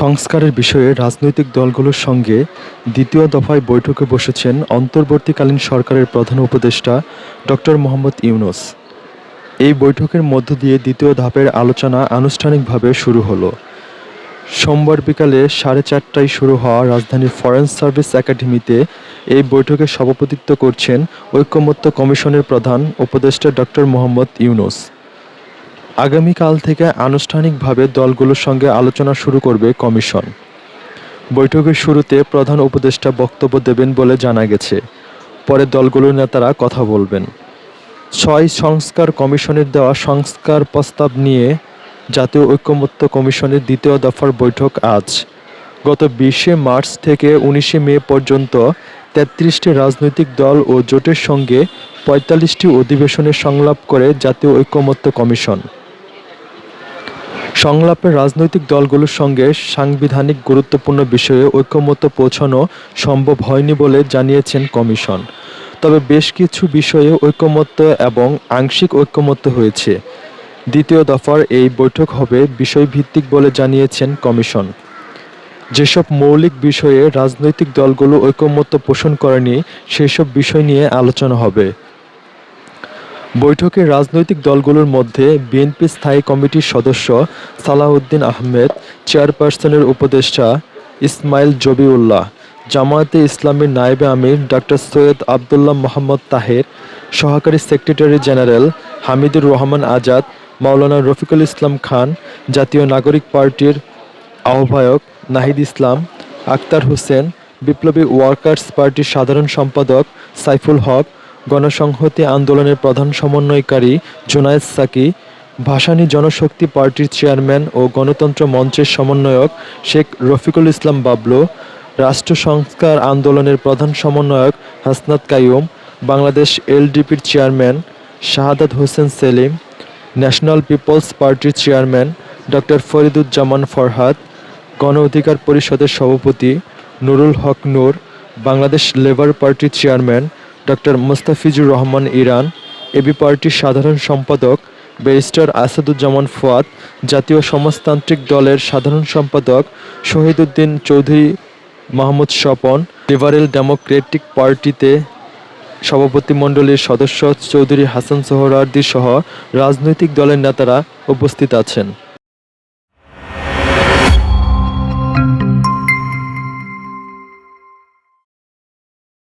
সংস্কারের বিষয়ে রাজনৈতিক দলগুলোর সঙ্গে দ্বিতীয় দফায় বৈঠকে বসেছেন অন্তর্বর্তীকালীন সরকারের প্রধান উপদেষ্টা ডক্টর মোহাম্মদ ইউনুস। এই বৈঠকের মধ্য দিয়ে দ্বিতীয় ধাপের আলোচনা আনুষ্ঠানিকভাবে শুরু হলো। সোমবার বিকালে সাড়ে চারটায় শুরু হওয়া রাজধানীর ফরেন সার্ভিস একাডেমিতে এই বৈঠকে সভাপতিত্ব করছেন ঐক্যমত্য কমিশনের প্রধান উপদেষ্টা ডক্টর মোহাম্মদ ইউনুস। আগামীকাল থেকে আনুষ্ঠানিকভাবে দলগুলোর সঙ্গে আলোচনা শুরু করবে কমিশন। বৈঠকের শুরুতে প্রধান উপদেষ্টা বক্তব্য দেবেন বলে জানা গেছে। পরে দলগুলোর নেতারা কথা বলবেন। ছয় সংস্কার কমিশনের দেওয়া সংস্কার প্রস্তাব নিয়ে জাতীয় ঐক্যমত্য কমিশনের দ্বিতীয় দফার বৈঠক আজ। গত বিশে মার্চ থেকে উনিশে মে পর্যন্ত তেত্রিশটি রাজনৈতিক দল ও জোটের সঙ্গে পঁয়তাল্লিশটি অধিবেশনে সংলাপ করে জাতীয় ঐক্যমত্য কমিশন। সংলাপে রাজনৈতিক দলগুলোর সঙ্গে সাংবিধানিক গুরুত্বপূর্ণ বিষয়ে ঐক্যমত্য পৌঁছানো সম্ভব হয়নি বলে জানিয়েছেন কমিশন। তবে বেশ কিছু বিষয়ে ঐক্যমত্য এবং আংশিক ঐক্যমত্য হয়েছে। দ্বিতীয় দফার এই বৈঠক হবে বিষয়ভিত্তিক বলে জানিয়েছেন কমিশন। যেসব মৌলিক বিষয়ে রাজনৈতিক দলগুলো ঐকমত্য পোষণ করেনি, সেসব বিষয় নিয়ে আলোচনা হবে। বৈঠকে রাজনৈতিক দলগুলোর মধ্যে বিএনপি স্থায়ী কমিটির সদস্য সালাউদ্দিন আহমেদ, চেয়ারপারসনের উপদেষ্টা ইসমাইল জবিউল্লাহ, জামায়াতে ইসলামীর নায়েবে আমির ডক্টর সৈয়দ আবদুল্লাহ মোহাম্মদ তাহের, সহকারী সেক্রেটারি জেনারেল হামিদুর রহমান আজাদ, মাওলানা রফিকুল ইসলাম খান, জাতীয় নাগরিক পার্টির আহ্বায়ক নাহিদ ইসলাম আক্তার হোসেন, বিপ্লবী ওয়ার্কার্স পার্টির সাধারণ সম্পাদক সাইফুল হক গণসংহতি আন্দোলনের প্রধান সমন্বয়কারী জোনায়েদ সাকি, ভাসানী জনশক্তি পার্টির চেয়ারম্যান ও গণতন্ত্র মঞ্চের সমন্বয়ক শেখ রফিকুল ইসলাম বাবলু, রাষ্ট্র সংস্কার আন্দোলনের প্রধান সমন্বয়ক Hasnat Qaiyum, Bangladesh এলডিপির chairman Shahadat Hossain Selim, national people's পার্টির চেয়ারম্যান ডক্টর ফরিদুজ্জামান ফরহাদ, গণ অধিকার পরিষদের সভাপতি নুরুল হক নূর, বাংলাদেশ লেবার পার্টির chairman doctor Mustafizur Rahman Iran AB পার্টির সাধারণ সম্পাদক ব্যারিস্টার আসাদুজ্জামান ফুয়াদ, জাতীয় সমাজতান্ত্রিক দলের সাধারণ সম্পাদক শহীদুদ্দিন চৌধুরী মাহমুদ স্বপন, লিবারেল ডেমোক্রেটিক পার্টিতে সভাপতিমণ্ডলীর সদস্য চৌধুরী হাসান সোহরার্দি সহ রাজনৈতিক দলের নেতারা উপস্থিত আছেন।